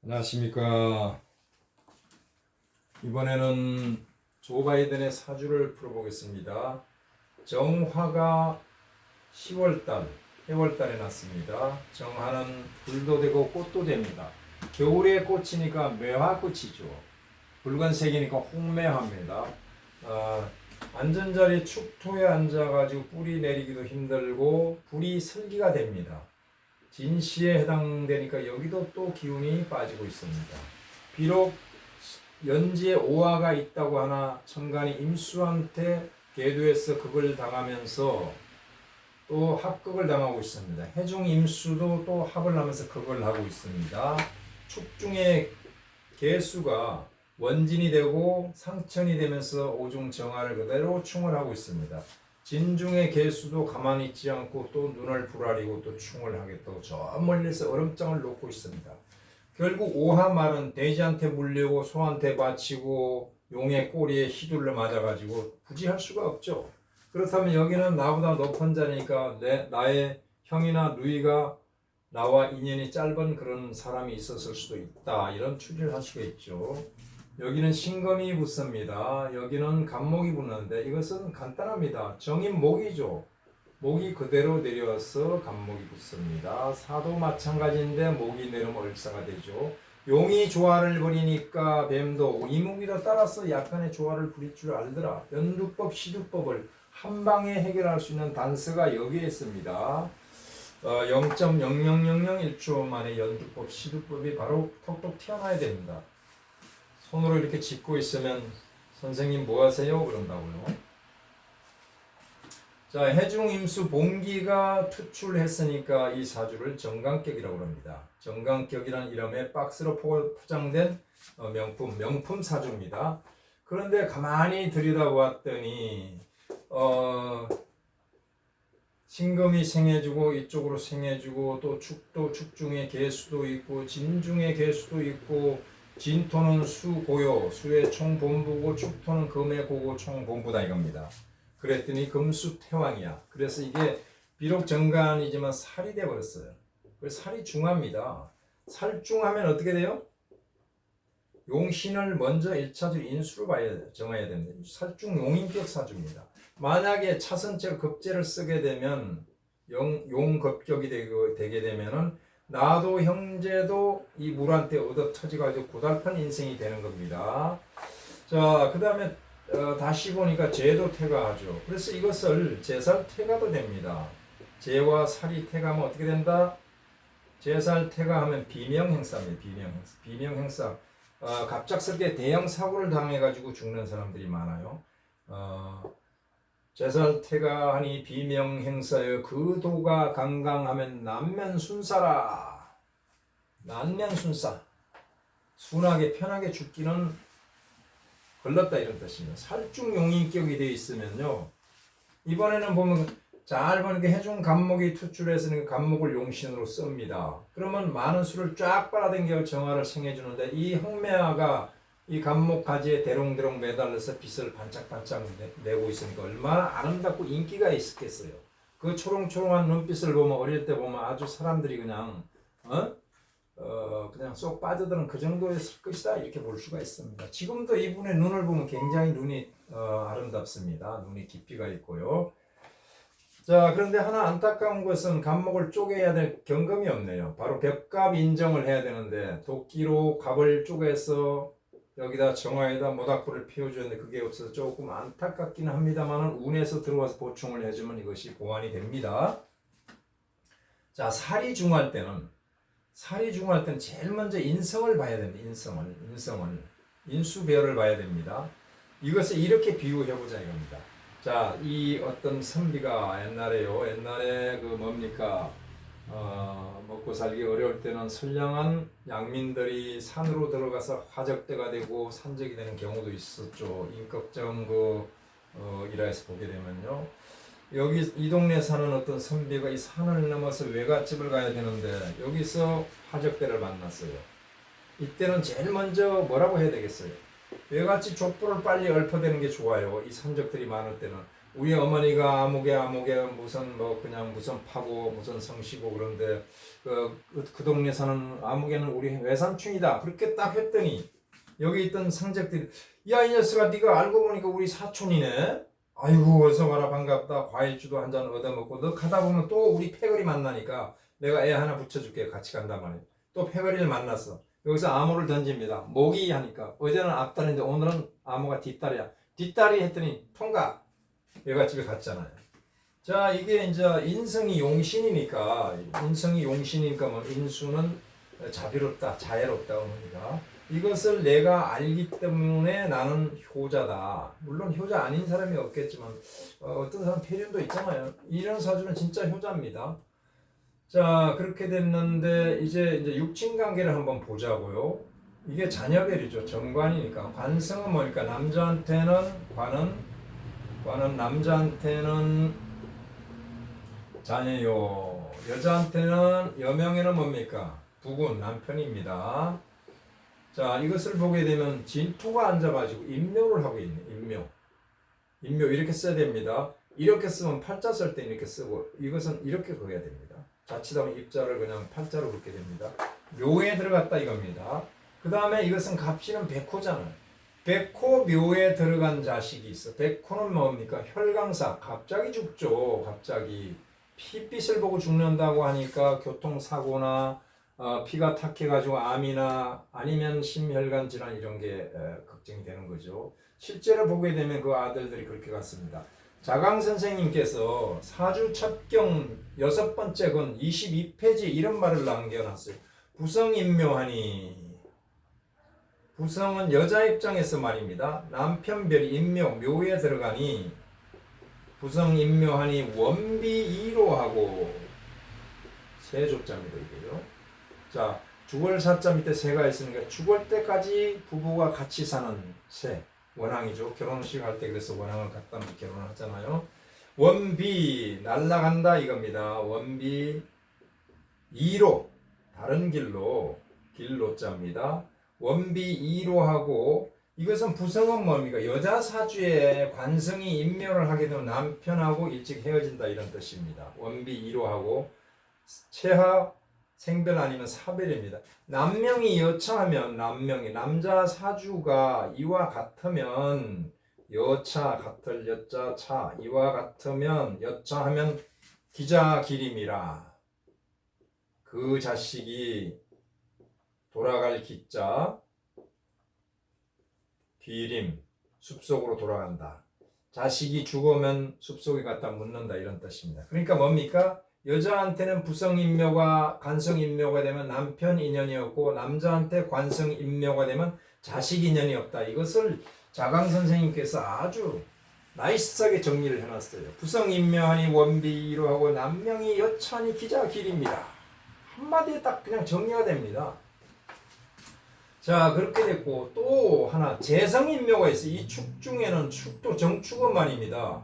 안녕하십니까. 이번에는 조 바이든의 사주를 풀어보겠습니다. 정화가 10월달, 해월달에 났습니다. 정화는 불도 되고 꽃도 됩니다. 겨울에 꽃이니까 매화꽃이죠. 붉은색이니까 홍매화입니다. 아, 앉은 자리 축토에 앉아가지고 뿌리 내리기도 힘들고 불이 설기가 됩니다. 진시에 해당되니까 여기도 또 기운이 빠지고 있습니다. 비록 연지에 오화가 있다고 하나 천간이 임수한테 계도에서 극을 당하면서 또 합극을 당하고 있습니다. 해중 임수도 또 합을 하면서 극을 하고 있습니다. 축중의 개수가 원진이 되고 상천이 되면서 오중 정화를 그대로 충을 하고 있습니다. 진중의 개수도 가만히 있지 않고 또 눈을 부라리고 또 충을 또저 멀리서 얼음장을 놓고 있습니다. 결국 오하말은 돼지한테 물려고 소한테 바치고 용의 꼬리에 휘둘러 맞아가지고 굳이 할 수가 없죠. 그렇다면 여기는 나보다 높은 자니까 내, 나의 형이나 누이가 나와 인연이 짧은 그런 사람이 있었을 수도 있다. 이런 추리를 할 수가 있죠. 여기는 신금이 붙습니다. 여기는 간목이 붙는데 이것은 간단합니다. 정인 목이죠. 목이 그대로 내려와서 간목이 붙습니다. 사도 마찬가지인데 목이 내려면 얼사가 되죠. 용이 조화를 부리니까 뱀도 이목이라 따라서 약간의 조화를 부릴 줄 알더라. 연두법, 시두법을 한 방에 해결할 수 있는 단서가 여기에 있습니다. 어, 0.0001초 만에 연두법, 시두법이 바로 톡톡 튀어나와야 됩니다. 손으로 이렇게 짚고 있으면 선생님 뭐 하세요? 그런다고요. 자, 해중 임수 봉기가 투출했으니까 이 사주를 정강격이라고 합니다. 정강격이라는 이름의 박스로 포- 포장된 어, 명품 명품 사주입니다. 그런데 가만히 들여다보았더니 어, 신금이 생해주고 이쪽으로 생해주고 또 축도 축중의 개수도 있고 진중의 개수도 있고 진토는 수고요 수의 총본부고 축토는 금의 고고 총본부다 이겁니다. 그랬더니 금수 태왕이야. 그래서 이게 비록 정관이지만 살이 돼 버렸어요. 그래서 살이 중합니다. 살중하면 어떻게 돼요? 용신을 먼저 1차적으로 인수로 봐야. 정해야 됩니다. 살중 용인격 사주입니다. 만약에 차선적 급제를 쓰게 되면 용, 용급격이 되게 되면은 나도 형제도 이 물한테 얻어 터져가지고 고달픈 인생이 되는 겁니다. 자, 그 다음에 어, 다시 보니까 재도 태가하죠. 그래서 이것을 제살 태가도 됩니다. 재와 살이 태가하면 어떻게 된다? 제살 태가하면 비명 행사입니다. 비명 행사. 비명 행사. 어, 갑작스럽게 대형 사고를 당해가지고 죽는 사람들이 많아요. 어, 제살 태가 하니 비명 행사여 그 도가 강강하면 남면 순사라. 난면 순사. 순하게 편하게 죽기는 걸렀다 이런 뜻입니다. 살중 용인격이 되어 있으면요. 이번에는 보면 잘 보니까 해중 간목이 투출해서 그 간목을 용신으로 씁니다. 그러면 많은 수를 쫙 빨아당겨 정화를 생해주는데 이 홍매화가 이 간목 가지에 대롱대롱 매달려서 빛을 반짝반짝 내, 고 있으니까 얼마나 아름답고 인기가 있겠어요. 그 초롱초롱한 눈빛을 보면 어릴 때 보면 아주 사람들이 그냥 어? 어, 그냥 쏙 빠져드는 그 정도의 것이다 이렇게 볼 수가 있습니다. 지금도 이분의 눈을 보면 굉장히 눈이 어, 아름답습니다. 눈이 깊이가 있고요. 자 그런데 하나 안타까운 것은 갑목을 쪼개야 될 경금이 없네요. 바로 벽갑 인정을 해야 되는데 도끼로 갑을 쪼개서 여기다 정화에다 모닥불을 피워주는데 그게 없어서 조금 안타깝기는 합니다만 운에서 들어와서 보충을 해주면 이것이 보완이 됩니다. 자 살이 중할 때는 살이 중할 때는 제일 먼저 인성을 봐야 됩니다. 인성을, 인성을, 인수배열을 봐야 됩니다. 이것을 이렇게 비유해 보자 이겁니다. 자, 이 어떤 선비가 옛날에요, 옛날에 그 뭡니까, 어, 먹고 살기 어려울 때는 선량한 양민들이 산으로 들어가서 화적대가 되고 산적이 되는 경우도 있었죠. 인격정 그 어, 일화에서 보게 되면요. 여기 이 동네 사는 어떤 선비가 이 산을 넘어서 외갓집을 가야 되는데 여기서 화적대를 만났어요. 이때는 제일 먼저 뭐라고 해야 되겠어요? 외갓집 족보를 빨리 읊어대는 게 좋아요. 이 산적들이 많을 때는 우리 어머니가 아무개 아무개 무슨 뭐 그냥 무슨 파고 무슨 성씨고 그런데 그, 그, 그 동네 사는 아무개는 우리 외삼촌이다. 그렇게 딱 했더니 여기 있던 상적들이 야 이 녀석아 네가 알고 보니까 우리 사촌이네. 아이고 어서 와라 반갑다. 과일주도 한 잔 얻어먹고 너 가다 보면 또 우리 패거리 만나니까 내가 애 하나 붙여줄게. 같이 간단 말이야. 또 패거리를 만났어. 여기서 암호를 던집니다. 모기 하니까. 어제는 앞다리인데 오늘은 암호가 뒷다리야. 뒷다리 했더니 통과 얘가 집에 갔잖아요 자 이게 이제 인성이 용신이니까 인성이 용신이니까 뭐 인수는 자비롭다 자애롭다 어머니가 이것을 내가 알기 때문에 나는 효자다. 물론 효자 아닌 사람이 없겠지만 어, 떤 사람 폐륜도 있잖아요. 이런 사주는 진짜 효자입니다. 자 그렇게 됐는데 이제 이제 육친 관계를 한번 보자고요. 이게 자녀별이죠. 정관이니까 관성은 뭐니까 남자한테는 관은 관은 남자한테는 자녀요. 여자한테는 여명에는 뭡니까? 부군 남편입니다. 자, 이것을 보게 되면 진토가 앉아가지고 인묘를 하고 있네. 인묘. 인묘 이렇게 써야 됩니다. 이렇게 쓰면 팔자 쓸 때 이렇게 쓰고 이것은 이렇게 그어야 됩니다. 자칫하면 입자를 그냥 팔자로 긋게 됩니다. 묘에 들어갔다 이겁니다. 그 다음에 이것은 갑신은 백호잖아요. 백호 묘에 들어간 자식이 있어. 백호는 뭡니까? 혈강사. 갑자기 죽죠. 갑자기. 핏빛을 보고 죽는다고 하니까 교통사고나 어, 피가 탁해가지고 암이나 아니면 심혈관 질환 이런 게 에, 걱정이 되는 거죠. 실제로 보게 되면 그 아들들이 그렇게 갔습니다. 자강 선생님께서 사주 첩경 여섯 번째 건 22페이지 이런 말을 남겨놨어요. 부성인묘하니 부성은 여자 입장에서 말입니다. 남편별이 인묘 묘에 들어가니 부성 인묘하니 원비이로하고 세조자입니다 이게요. 자, 죽을 사자 밑에 새가 있으니까 죽을 때까지 부부가 같이 사는 새 원앙이죠. 결혼식 할 때 그래서 원앙을 갖다 결혼하잖아요. 원비 날라간다 이겁니다. 원비 이로 다른 길로 길로 자입니다. 원비 이로 하고 이것은 부성은 뭡니까? 여자 사주에 관성이 인묘를 하게 되면 남편하고 일찍 헤어진다 이런 뜻입니다. 원비 이로 하고 체하 생별 아니면 사별입니다. 남명이 여차하면 남명이 남자 사주가 이와 같으면 여차 같을 여자 차 이와 같으면 여차하면 기자 기림이라 그 자식이 돌아갈 기자 기림 숲속으로 돌아간다. 자식이 죽으면 숲속에 갖다 묻는다 이런 뜻입니다. 그러니까 뭡니까? 여자한테는 부성인묘가 관성인묘가 되면 남편 인연이었고 남자한테 관성인묘가 되면 자식 인연이 없다. 이것을 자강 선생님께서 아주 나이스하게 정리를 해놨어요. 부성인묘하니 원비로 하고 남명이 여차니 기자 길입니다. 한마디에 딱 그냥 정리가 됩니다. 자 그렇게 됐고 또 하나 재성인묘가 있어요. 이축 중에는 축도 정축은 말입니다.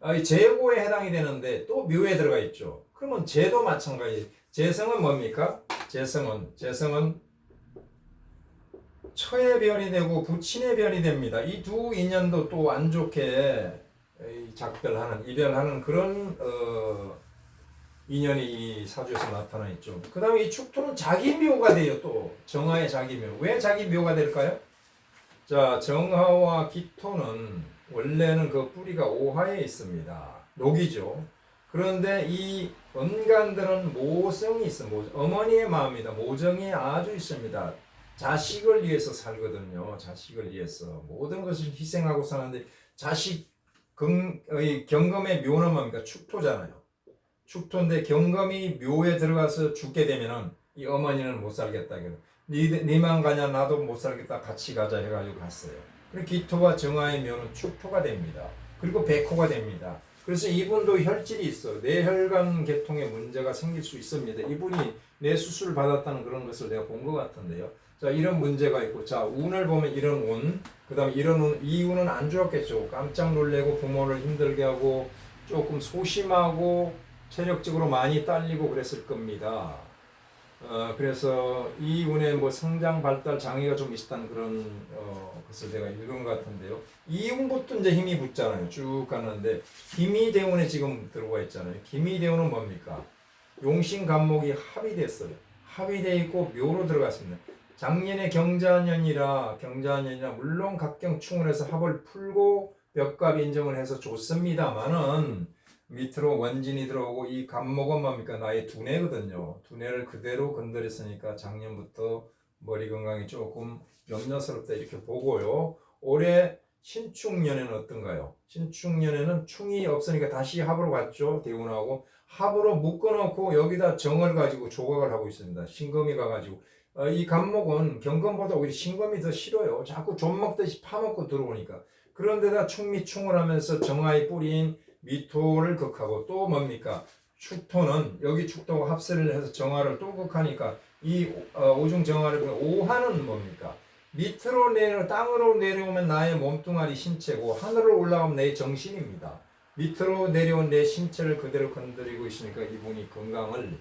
아, 이 재고에 해당이 되는데 또 묘에 들어가 있죠. 그러면 재도 마찬가지. 재성은 뭡니까? 재성은 재성은 처의 변이 되고 부친의 변이 됩니다. 이 두 인연도 또 안 좋게 작별하는 이별하는 그런 어, 인연이 이 사주에서 나타나 있죠. 그 다음에 이 축토는 자기 묘가 돼요. 또 정화의 자기 묘. 왜 자기 묘가 될까요? 자 정화와 기토는 원래는 그 뿌리가 오화에 있습니다. 녹이죠. 그런데 이 원간들은 모성이 있어. 모, 어머니의 마음이다. 모정이 아주 있습니다. 자식을 위해서 살거든요. 자식을 위해서 모든 것을 희생하고 사는데 자식 경, 경금의 묘는 뭡니까? 축토잖아요. 축토인데 경금이 묘에 들어가서 죽게 되면은 이 어머니는 못 살겠다. 니, 니만 가냐 나도 못 살겠다 같이 가자 해가지고 갔어요. 그리고 기토와 정화의 묘는 축토가 됩니다. 그리고 백호가 됩니다. 그래서 이분도 혈질이 있어. 뇌혈관 계통에 문제가 생길 수 있습니다. 이분이 뇌 수술 받았다는 그런 것을 내가 본 것 같은데요. 자, 이런 문제가 있고, 자, 운을 보면 이런 운, 그 다음에 이런 운, 이 운은 안 좋았겠죠. 깜짝 놀래고 부모를 힘들게 하고, 조금 소심하고, 체력적으로 많이 딸리고 그랬을 겁니다. 어, 그래서 이 운에 뭐 성장 발달 장애가 좀 있었다는 그런 어, 것을 제가 읽은 것 같은데요. 이 운부터 이제 힘이 붙잖아요. 쭉 가는데 김이 대운에 지금 들어와 있잖아요. 김이 대운은 뭡니까? 용신 간목이 합의됐어요. 합의돼 있고 묘로 들어갔습니다. 작년에 경자년이라 경자년이라 물론 각경 충원해서 합을 풀고 벽갑 인정을 해서 좋습니다만은 밑으로 원진이 들어오고 이 간목은 뭡니까 나의 두뇌거든요. 두뇌를 그대로 건드렸으니까 작년부터 머리 건강이 조금 염려스럽다 이렇게 보고요. 올해 신축년에는 어떤가요? 신축년에는 충이 없으니까 다시 합으로 갔죠. 대운하고 합으로 묶어놓고 여기다 정을 가지고 조각을 하고 있습니다. 신금이 가가지고 어, 이 간목은 경금보다 오히려 신금이 더 싫어요. 자꾸 좀 먹듯이 파먹고 들어오니까 그런데다 충미충을 하면서 정화의 뿌리인 미토를 극하고 또 뭡니까? 축토는 여기 축토가 합세를 해서 정화를 또 극하니까 이 어, 오중 정화를 그 오화는 뭡니까? 밑으로 내려 땅으로 내려오면 나의 몸뚱아리 신체고 하늘로 올라가면 내 정신입니다. 밑으로 내려온 내 신체를 그대로 건드리고 있으니까 이분이 건강을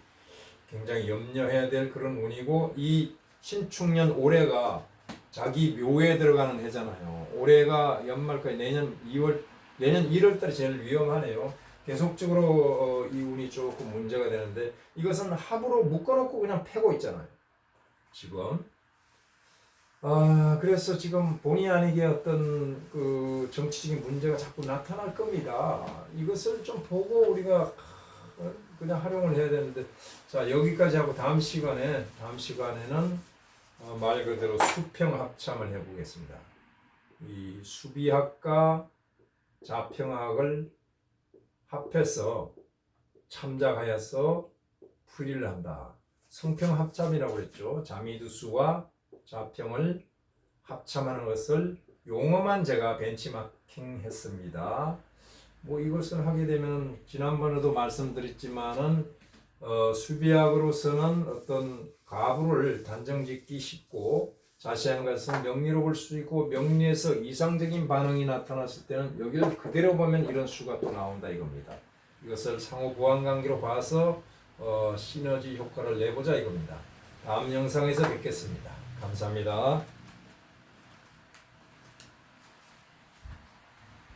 굉장히 염려해야 될 그런 운이고 이 신축년 올해가 자기 묘에 들어가는 해잖아요. 올해가 연말까지 내년 2월 내년 1월 달이 제일 위험하네요. 계속적으로 어, 이 운이 조금 문제가 되는데 이것은 합으로 묶어놓고 그냥 패고 있잖아요. 지금 아 그래서 지금 본의 아니게 어떤 그 정치적인 문제가 자꾸 나타날 겁니다. 이것을 좀 보고 우리가 어, 그냥 활용을 해야 되는데 자 여기까지 하고 다음 시간에 다음 시간에는 어, 말 그대로 수평 합참을 해보겠습니다. 이 수비학과 자평학을 합해서 참작하여서 풀이를 한다. 성평 합참이라고 그랬죠. 자미두수와 자평을 합참하는 것을 용어만 제가 벤치마킹 했습니다. 뭐 이것을 하게 되면 지난번에도 말씀드렸지만은 어, 수비학으로서는 어떤 가부를 단정짓기 쉽고 자세한 것은 명리로 볼 수 있고 명리에서 이상적인 반응이 나타났을 때는 여기를 그대로 보면 이런 수가 또 나온다 이겁니다. 이것을 상호 보완 관계로 봐서 어, 시너지 효과를 내보자 이겁니다. 다음 영상에서 뵙겠습니다. 감사합니다.